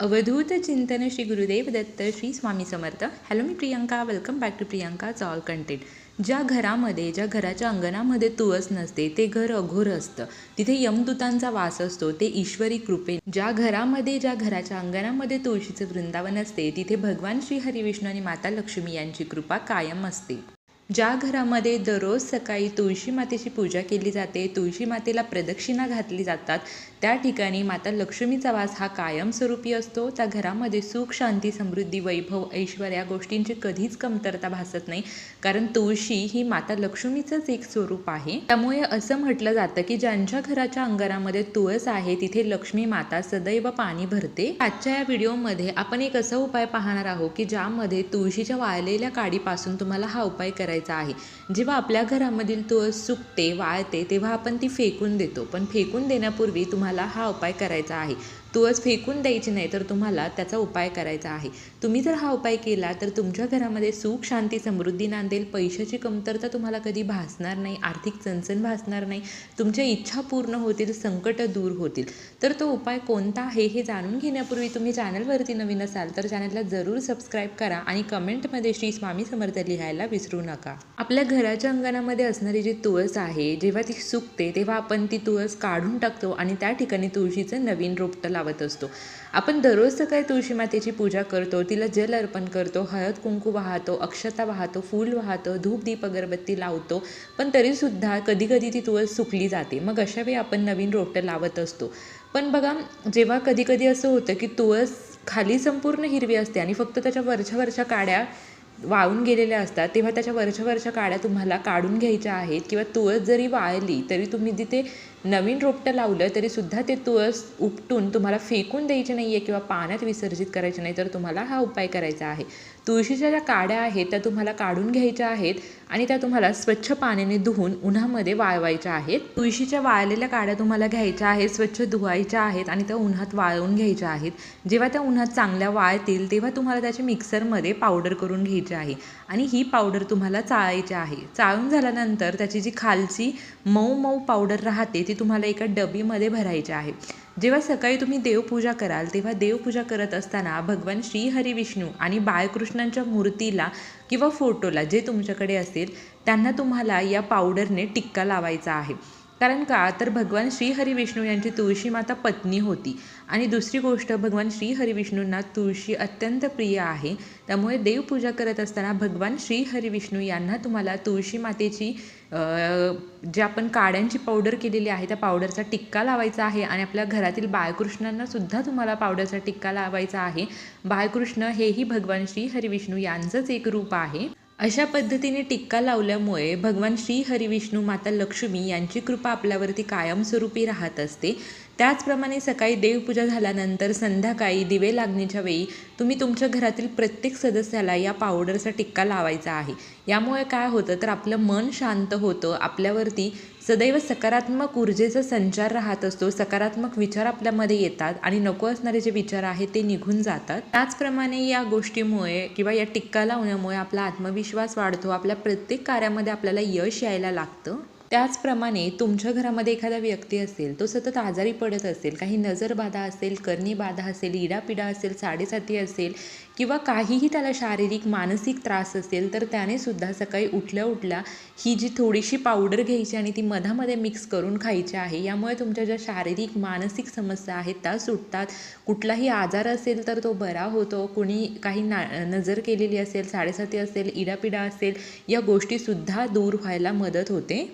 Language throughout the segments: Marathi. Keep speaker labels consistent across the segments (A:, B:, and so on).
A: अवधूत चिंतन Shri Gurudev Datta Shri Swami Samarth. Hello me Priyanka welcome back to Priyanka all content ज्या घरामध्ये ज्या घराच्या अंगणामध्ये तुळस नसते ते घर अघोर असतं. तिथे यमदूतांचा वास असतो ते ईश्वरी कृपे. ज्या घरामध्ये ज्या घराच्या अंगणामध्ये तुळशीचं वृंदावन असते तिथे भगवान श्री हरिविष्णू आणि माता लक्ष्मी यांची कृपा कायम असते. ज्या घरामध्ये दररोज सकाळी तुळशी मातेची पूजा केली जाते तुळशी मातेला प्रदक्षिणा घातली जातात त्या ठिकाणी माता लक्ष्मीचा वास हा कायमस्वरूपी असतो. त्या घरामध्ये सुख शांती समृद्धी वैभव ऐश्वर या गोष्टींची कधीच कमतरता भासत नाही. कारण तुळशी ही माता लक्ष्मीचंच एक स्वरूप आहे. त्यामुळे असं म्हटलं जातं की ज्यांच्या घराच्या अंगणामध्ये तुळस आहे तिथे लक्ष्मी माता सदैव पाणी भरते. आजच्या या व्हिडिओमध्ये आपण एक असा उपाय पाहणार आहोत की ज्यामध्ये तुळशीच्या वाळलेल्या काडीपासून तुम्हाला हा उपाय करायचा आहे. जेव्हा आपल्या घरामधील तुळस सुकते वाळते तेव्हा आपण ती फेकून देतो. पण फेकून देण्यापूर्वी तुम्हाला हा उपाय करायचा आहे. तुळस फेकून द्यायची नाही तर तुम्हाला त्याचा उपाय करायचा आहे. तुम्ही जर हा उपाय केला तर तुमच्या घरामध्ये सुख शांती समृद्धी नांदेल. पैशाची कमतरता तुम्हाला कधी भासणार नाही. आर्थिक चणचण भासणार नाही. तुमच्या इच्छा पूर्ण होतील संकट दूर होतील. तर तो उपाय कोणता आहे हे जाणून घेण्यापूर्वी तुम्ही चॅनलवरती नवीन असाल तर चॅनलला जरूर सबस्क्राईब करा आणि कमेंटमध्ये श्री स्वामी समर्थ लिहायला विसरू नका. आपल्या घराच्या अंगणामध्ये असणारी जी तुळस आहे जेव्हा ती सुकते तेव्हा आपण ती तुळस काढून टाकतो आणि त्या ठिकाणी तुळशीचं नवीन रोपटं लावतो. असतो. आपण दररोज सकाळी तुळशी मातेची पूजा करतो तिला जल अर्पण करतो हळद कुंकू वाहतो अक्षता वाहतो फूल वाहतो धूप दीप अगरबत्ती लावतो. पण तरीसुद्धा कधी कधी ती तुळस सुकली जाते. मग अशावेळी आपण नवीन रोपटं लावत असतो. पण बघा जेव्हा कधी कधी असं होतं की तुळस खाली संपूर्ण हिरवी असते आणि फक्त त्याच्या वरच्या वरच्या काड्या वाळून गेलेल्या असतात तेव्हा त्याच्या वरच्या वरच्या काड्या तुम्हाला काढून घ्यायच्या आहेत किंवा तुळस जरी वाळली तरी तुम्ही तिथे नवीन रोपटं लावलं तरीसुद्धा ते तुळस उपटून तुम्हाला फेकून द्यायची नाही आहे किंवा पाण्यात विसर्जित करायचे नाही तर तुम्हाला हा उपाय करायचा आहे. तुळशीच्या ज्या काड्या आहेत त्या तुम्हाला काढून घ्यायच्या आहेत आणि त्या तुम्हाला स्वच्छ पाण्याने धुवून उन्हामध्ये वाळवायच्या आहेत. तुळशीच्या वाळलेल्या काड्या तुम्हाला घ्यायच्या आहेत स्वच्छ धुवायच्या आहेत आणि त्या उन्हात वाळवून घ्यायच्या आहेत. जेव्हा त्या उन्हात चांगल्या वाळतील तेव्हा तुम्हाला त्याची मिक्सरमध्ये पावडर करून घ्यायची आहे आणि ही पावडर तुम्हाला चाळायची आहे. चाळून झाल्यानंतर त्याची जी खालची मऊ मऊ पावडर राहते ती तुम्हाला एका डबीमध्ये भरायची आहे. जेव्हा सकाळी तुम्ही देवपूजा कराल तेव्हा देवपूजा करत असताना भगवान श्री हरी विष्णू आणि बाळकृष्णांच्या मूर्तीला किंवा फोटोला जे तुमच्याकडे असेल त्यांना तुम्हाला या पावडरने टिक्का लावायचा आहे. कारण का? तर भगवान श्री हरी विष्णू यांची तुळशी माता पत्नी होती. आणि दुसरी गोष्ट भगवान श्री हरी विष्णूंना तुळशी अत्यंत प्रिय आहे. त्यामुळे देवपूजा करत असताना भगवान श्री हरी विष्णू यांना तुम्हाला तुळशी मातेची जे आपण काड्यांची पावडर केलेली आहे त्या पावडरचा टिक्का लावायचा आहे. आणि आपल्या घरातील बाळकृष्णांना सुद्धा तुम्हाला पावडरचा टिक्का लावायचा आहे. बाळकृष्ण हेही भगवान श्री हरिविष्णू यांचंच एक रूप आहे. अशा पद्धतीने टिक्का लावल्यामुळे भगवान श्री हरिविष्णू माता लक्ष्मी यांची कृपा आपल्यावरती कायमस्वरूपी राहत असते. त्याचप्रमाणे सकाळी देवपूजा झाल्यानंतर संध्याकाळी दिवे लागण्याच्या वेळी तुम्ही तुमच्या घरातील प्रत्येक सदस्याला या पावडरचा टिक्का लावायचा आहे. यामुळे काय होतं? तर आपलं मन शांत होतं आपल्यावरती सदैव सकारात्मक ऊर्जेचा संचार राहत असतो सकारात्मक विचार आपल्यामध्ये येतात आणि नको असणारे जे विचार आहेत ते निघून जातात. त्याचप्रमाणे या गोष्टीमुळे किंवा या टिक्का लावण्यामुळे आपला आत्मविश्वास वाढतो आपल्या प्रत्येक कार्यामध्ये आपल्याला यश यायला लागतं. त्याचप्रमाणे तुमच्या घरामध्ये एखादा व्यक्ती असेल तो सतत आजारी पडत असेल काही नजरबाधा असेल कर्णीबाधा असेल इडापिडा असेल साडेसाती असेल किंवा काहीही त्याला शारीरिक मानसिक त्रास असेल तर त्याने सुद्धा सकाळी उठल्या उठल्या ही जी थोडीशी पावडर घ्यायची आणि ती मधामध्ये मिक्स करून खायची आहे यामुळे तुमच्या ज्या शारीरिक मानसिक समस्या आहेत त्या सुटतात. कुठलाही आजार असेल तर तो बरा होतो. कुणी काही ना नजर केलेली असेल साडेसाती असेल इडापिडा असेल या गोष्टीसुद्धा दूर व्हायला मदत होते.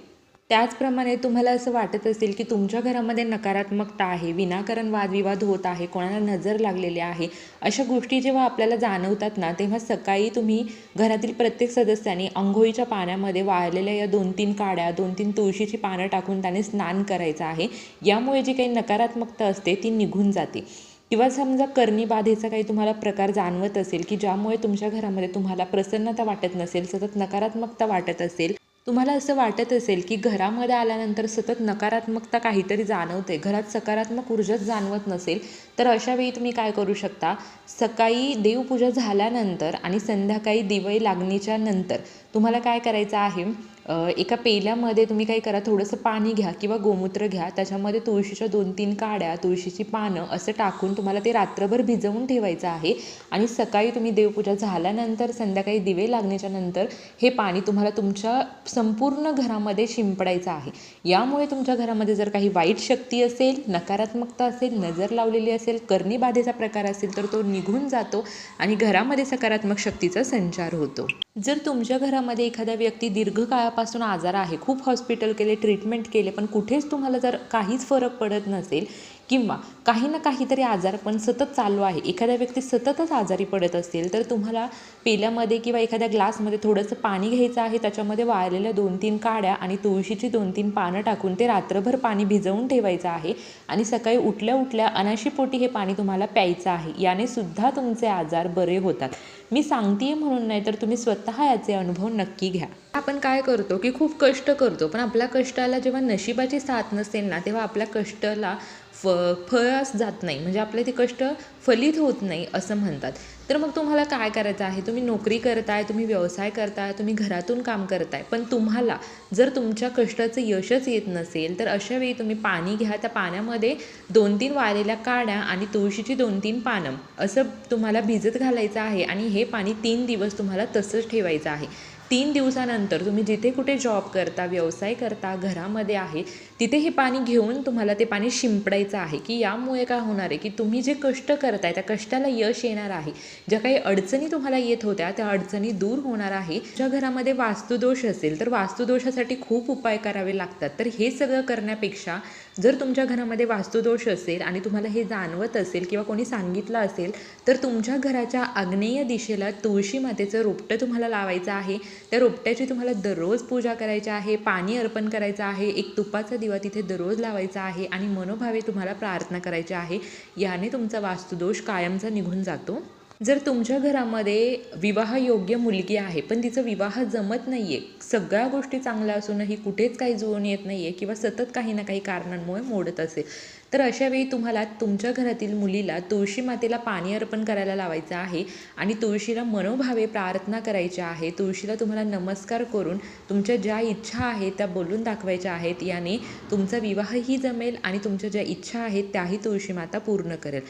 A: त्याचप्रमाणे तुम्हाला असं वाटत असेल की तुमच्या घरामध्ये नकारात्मकता आहे विनाकारण वादविवाद होत आहे कोणाला नजर लागलेली आहे अशा गोष्टी जेव्हा आपल्याला जाणवतात ना तेव्हा सकाळी तुम्ही घरातील प्रत्येक सदस्याने अंघोळीच्या पाण्यामध्ये वाळलेल्या या दोन तीन काड्या दोन तीन तुळशीची पानं टाकून त्याने स्नान करायचं आहे. यामुळे जी काही नकारात्मकता असते ती निघून जाते. किंवा समजा करणी बाधेचा काही तुम्हाला प्रकार जाणवत असेल की ज्यामुळे तुमच्या घरामध्ये तुम्हाला प्रसन्नता वाटत नसेल सतत नकारात्मकता वाटत असेल तुम्हाला असं वाटत असेल की घरामध्ये आल्यानंतर सतत नकारात्मकता काहीतरी जाणवते घरात सकारात्मक ऊर्जाच जाणवत नसेल तर अशावेळी तुम्ही काय करू शकता? सकाळी देवपूजा झाल्यानंतर आणि संध्याकाळी दिवाळी लागणीच्या नंतर तुम्हाला काय करायचं आहे? एका पेल्यामध्ये तुम्ही काय करा थोडंसं पाणी घ्या किंवा गोमूत्र घ्या. त्याच्यामध्ये तुळशीच्या दोन तीन काड्या तुळशीची पानं असं टाकून तुम्हाला ते रात्रभर भिजवून ठेवायचं आहे. आणि सकाळी तुम्ही देवपूजा झाल्यानंतर संध्याकाळी दिवे लागण्याच्या नंतर हे पाणी तुम्हाला तुमच्या संपूर्ण घरामध्ये शिंपडायचं आहे. यामुळे तुमच्या घरामध्ये जर काही वाईट शक्ती असेल नकारात्मकता असेल नजर लावलेली असेल कर्णीबाधेचा प्रकार असेल तर तो निघून जातो आणि घरामध्ये सकारात्मक शक्तीचा संचार होतो. जर तुमच्या घरामध्ये एखादा व्यक्ती दीर्घकाळापासून आजार आहे खूप हॉस्पिटल केले ट्रीटमेंट केले पण कुठेच तुम्हाला जर काहीच फरक पडत नसेल किंवा काही ना काहीतरी आजार पण सतत चालू आहे. एखाद्या व्यक्ती सततच आजारी पडत असेल तर तुम्हाला पेल्यामध्ये किंवा एखाद्या ग्लासमध्ये थोडंसं पाणी घ्यायचं आहे त्याच्यामध्ये वाळलेल्या दोन तीन काड्या आणि तुळशीची दोन तीन पानं टाकून ते रात्रभर पाणी भिजवून ठेवायचं आहे आणि सकाळी उठल्या उठल्या अनाशीपोटी हे पाणी तुम्हाला प्यायचं आहे. याने सुद्धा तुमचे आजार बरे होतात. मी सांगतेय म्हणून नाही तर तुम्ही स्वतः याचे अनुभव नक्की घ्या. आपण काय करतो की खूप कष्ट करतो पण आपल्या कष्टाला जेव्हा नशिबाची साथ नसेल ना तेव्हा आपल्या कष्टाला फ फळच जात नाही. म्हणजे आपले ते कष्ट फलित होत नाही असं म्हणतात. तर मग तुम्हाला काय करायचं आहे? तुम्ही नोकरी करताय तुम्ही व्यवसाय करताय तुम्ही घरातून काम करताय. पण तुम्हाला जर तुमच्या कष्टाचं यशच येत नसेल तर अशा वेळी तुम्ही पाणी घ्या. त्या पाण्यामध्ये दोन तीन वाळलेल्या काड्या आणि तुळशीची दोन तीन पानं असं तुम्हाला भिजत घालायचं आहे आणि हे पाणी तीन दिवस तुम्हाला तसंच ठेवायचं आहे. तीन दिवसानंतर तुम्ही जिथे कुठे जॉब करता व्यवसाय करता घरामध्ये आहे तिथे हे पाणी घेऊन तुम्हाला ते पाणी शिंपडायचं आहे. की यामुळे काय होणार आहे? की तुम्ही जे कष्ट करताय त्या कष्टाला यश येणार आहे. ज्या काही अडचणी तुम्हाला येत होत्या त्या अडचणी दूर होणार आहे. ज्या घरामध्ये वास्तुदोष असेल तर वास्तुदोषासाठी खूप उपाय करावे लागतात. तर हे सगळं करण्यापेक्षा जर तुमच्या घरामध्ये वास्तुदोष असेल आणि तुम्हाला हे जाणवत असेल किंवा कोणी सांगितलं असेल तर तुमच्या घराच्या आग्नेय दिशेला तुळशी मातेचं रोपटं तुम्हाला लावायचं आहे. त्या रोपट्याची तुम्हाला दररोज पूजा करायची आहे पाणी अर्पण करायचं आहे एक तुपाचा दिवा तिथे दररोज लावायचा आहे आणि मनोभावे तुम्हाला प्रार्थना करायची आहे याने तुमचा वास्तुदोष कायमचा निघून जातो. जर तुमच्या घरामध्ये विवाहयोग्य मुलगी आहे पण तिचं विवाह जमत नाही आहे सगळ्या गोष्टी चांगल्या असूनही कुठेच काही जुळून येत नाही आहे किंवा सतत काही ना काही कारणांमुळे मोडत असेल तर अशावेळी तुम्हाला तुमच्या घरातील मुलीला तुळशी मातेला पाणी अर्पण करायला लावायचं आहे आणि तुळशीला मनोभावे प्रार्थना करायची आहे. तुळशीला तुम्हाला नमस्कार करून तुमच्या ज्या इच्छा आहेत त्या बोलून दाखवायच्या आहेत. याने तुमचा विवाहही जमेल आणि तुमच्या ज्या इच्छा आहेत त्याही तुळशी माता पूर्ण करेल.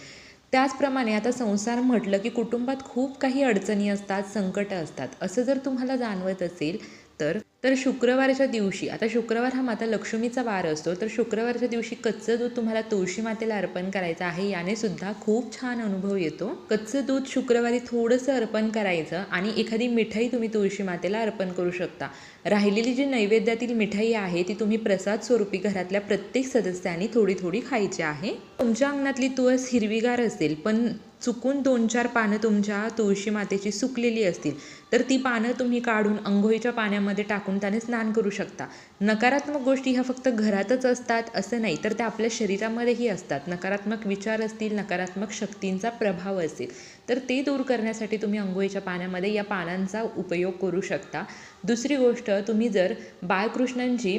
A: त्याचप्रमाणे आता संसार म्हटलं की कुटुंबात खूप काही अडचणी असतात संकटं असतात. असं जर तुम्हाला जाणवत असेल तर तर शुक्रवारच्या दिवशी आता शुक्रवार हा माता लक्ष्मीचा वार असतो तर शुक्रवारच्या दिवशी कच्चं दूध तुम्हाला तुळशी मातेला अर्पण करायचं आहे याने सुद्धा खूप छान अनुभव येतो. कच्चं दूध शुक्रवारी थोडंसं अर्पण करायचं आणि एखादी मिठाई तुम्ही तुळशी मातेला अर्पण करू शकता. राहिलेली जी नैवेद्यातील मिठाई आहे ती तुम्ही प्रसाद स्वरूपी घरातल्या प्रत्येक सदस्यांनी थोडी थोडी खायची आहे. तुमच्या अंगणातली तुळस हिरवीगार असेल पण चुकून दोन चार पानं तुमच्या तुळशी मातेची सुकलेली असतील तर ती पानं तुम्ही काढून अंघोळीच्या पाण्यामध्ये टाकून त्याने स्नान करू शकता. नकारात्मक गोष्टी ह्या फक्त घरातच असतात असं नाही तर त्या आपल्या शरीरामध्येही असतात. नकारात्मक विचार असतील नकारात्मक शक्तींचा प्रभाव असेल तर ते दूर करण्यासाठी तुम्ही अंघोळीच्या पाण्यामध्ये या पानांचा उपयोग करू शकता. दुसरी गोष्ट तुम्ही जर बाळकृष्णांची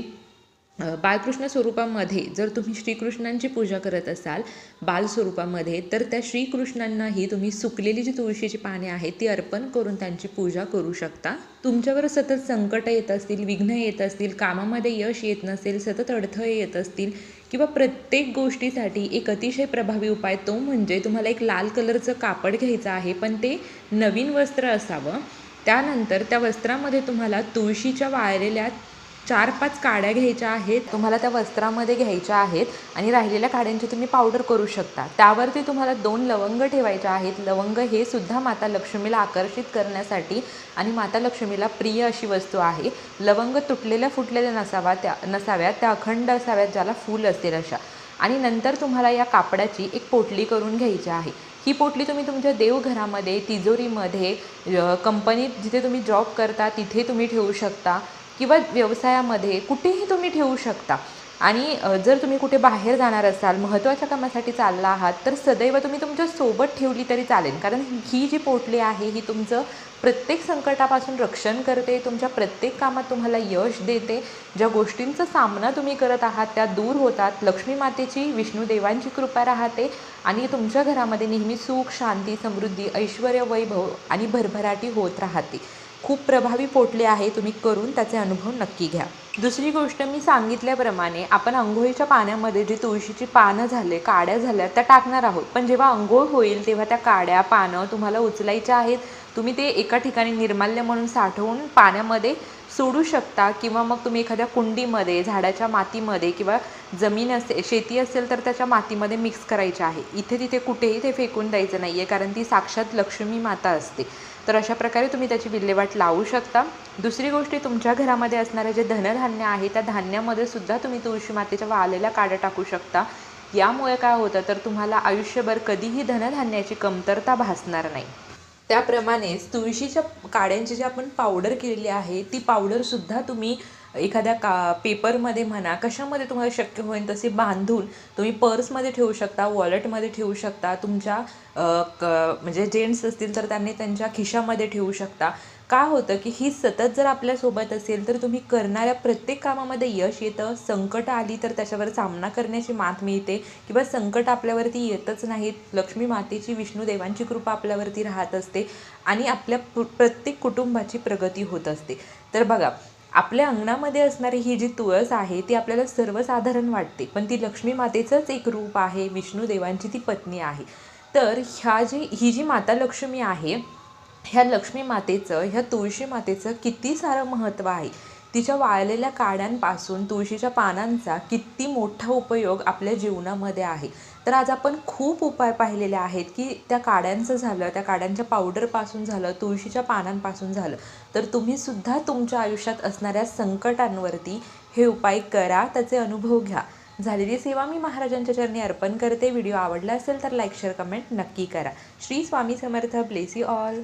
A: बाळकृष्ण बालकृष्ण स्वरूपामध्ये जर तुम्ही श्रीकृष्णांची पूजा करत असाल बालस्वरूपामध्ये तर त्या श्रीकृष्णांनाही तुम्ही सुकलेली जी तुळशीची पाने आहेत ती अर्पण करून त्यांची पूजा करू शकता. तुमच्यावर सतत संकट येत असतील विघ्न येत असतील कामामध्ये यश येत नसेल सतत अडथळे येत असतील किंवा प्रत्येक गोष्टीसाठी एक अतिशय प्रभावी उपाय तो म्हणजे तुम्हाला एक लाल कलरचं कापड घ्यायचं आहे पण ते नवीन वस्त्र असावं. त्यानंतर त्या वस्त्रामध्ये तुम्हाला तुळशीच्या वाळलेल्या चार पाच काड्या घ्यायच्या आहेत तुम्हाला त्या वस्त्रामध्ये घ्यायच्या आहेत आणि राहिलेल्या काड्यांची तुम्ही पावडर करू शकता. त्यावरती तुम्हाला दोन लवंग ठेवायच्या आहेत. लवंग हे सुद्धा माता लक्ष्मीला आकर्षित करण्यासाठी आणि माता लक्ष्मीला प्रिय अशी वस्तू आहे. लवंग तुटलेल्या फुटलेल्या नसावा त्या नसाव्यात त्या अखंड असाव्यात ज्याला फूल असतील अशा. आणि नंतर तुम्हाला या कापडाची एक पोटली करून घ्यायची आहे. ही पोटली तुम्ही तुमच्या देवघरामध्ये तिजोरीमध्ये कंपनीत जिथे तुम्ही जॉब करता तिथे तुम्ही ठेवू शकता. किंवा व्यवसायामध्ये कुठेही तुम्ही ठेवू शकता. आणि जर तुम्ही कुठे बाहेर जाणार असाल महत्त्वाच्या कामासाठी चालला आहात तर सदैव तुम्ही तुमच्यासोबत ठेवली तरी चालेल. कारण ही जी पोटली आहे ही तुमचं प्रत्येक संकटापासून रक्षण करते तुमच्या प्रत्येक कामात तुम्हाला यश देते. ज्या गोष्टींचा सामना तुम्ही करत आहात त्या दूर होतात. लक्ष्मी मातेची विष्णुदेवांची कृपा राहते. आणि तुमच्या घरामध्ये नेहमी सुख शांती समृद्धी ऐश्वर वैभव आणि भरभराटी होत राहते. खूप प्रभावी पोटले आहे तुम्ही करून त्याचे अनुभव नक्की घ्या. दुसरी गोष्ट मी सांगितल्याप्रमाणे आपण अंघोळीच्या पाण्यामध्ये जी तुळशीची पानं झाले काड्या झाल्या त्या टाकणार आहोत. पण जेव्हा अंघोळ होईल तेव्हा त्या काड्या पानं तुम्हाला उचलायच्या आहेत. तुम्ही ते एका ठिकाणी निर्माल्य म्हणून साठवून पाण्यामध्ये सोडू शकता किंवा मग तुम्ही एखाद्या कुंडीमध्ये झाडाच्या मातीमध्ये किंवा जमीन असेल शेती असेल तर त्याच्या मातीमध्ये मिक्स करायचे आहे. इथे तिथे कुठेही ते फेकून द्यायचं नाही आहे कारण ती साक्षात लक्ष्मी माता असते. तर अशा प्रकारे तुम्ही त्याची विल्हेवाट लावू शकता. दुसरी गोष्ट तुमच्या घरामध्ये असणारे जे धनधान्य आहे त्या धान्यामध्ये सुद्धा तुम्ही तुळशी मातेच्या वाळलेल्या काड्या टाकू शकता. यामुळे काय होतं तर तुम्हाला आयुष्यभर कधीही धनधान्याची कमतरता भासणार नाही. त्याप्रमाणेच तुळशीच्या काड्यांची जी आपण पावडर केलेली आहे ती पावडरसुद्धा तुम्ही एखाद्या का पेपरमध्ये म्हणा कशामध्ये तुम्हाला शक्य होईल तसे बांधून तुम्ही पर्समध्ये ठेवू शकता वॉलेटमध्ये ठेवू शकता तुमच्या क म्हणजे जेंट्स असतील तर त्यांनी त्यांच्या खिशामध्ये ठेवू शकता. का होतं की ही सतत जर आपल्यासोबत असेल तर तुम्ही करणाऱ्या प्रत्येक कामामध्ये यश येतं संकट आली तर त्याच्यावर सामना करण्याची मात मिळते किंवा संकट आपल्यावरती येतच नाहीत लक्ष्मी मातेची विष्णू देवांची कृपा आपल्यावरती राहत असते आणि आपल्या प्रत्येक कुटुंबाची प्रगती होत असते. तर बघा आपल्या अंगणामध्ये असणारी ही जी तुळस आहे ती आपल्याला सर्वसाधारण वाटते. पण ती लक्ष्मी मातेचंच एक रूप आहे विष्णू देवांची ती पत्नी आहे. तर ह्या जी ही जी माता लक्ष्मी आहे ह्या लक्ष्मी मातेचं ह्या तुळशी मातेचं किती सारं महत्त्व आहे? तिच्या वाळलेल्या काड्यांपासून तुळशीच्या पानांचा किती मोठा उपयोग आपल्या जीवनामध्ये आहे. तर आज आपण खूप उपाय पाहिलेले आहेत की त्या काड्यांचं झालं त्या काड्यांच्या पावडरपासून झालं तुळशीच्या पानांपासून झालं. तर तुम्ही सुद्धा तुमच्या आयुष्यात असणाऱ्या संकटांवरती हे उपाय करा त्याचे अनुभव घ्या. झालेली सेवा मी महाराजांच्या चरणी अर्पण करते. व्हिडिओ आवडला असेल तर लाईक शेअर कमेंट नक्की करा. Shri Swami Samarth. Bless you all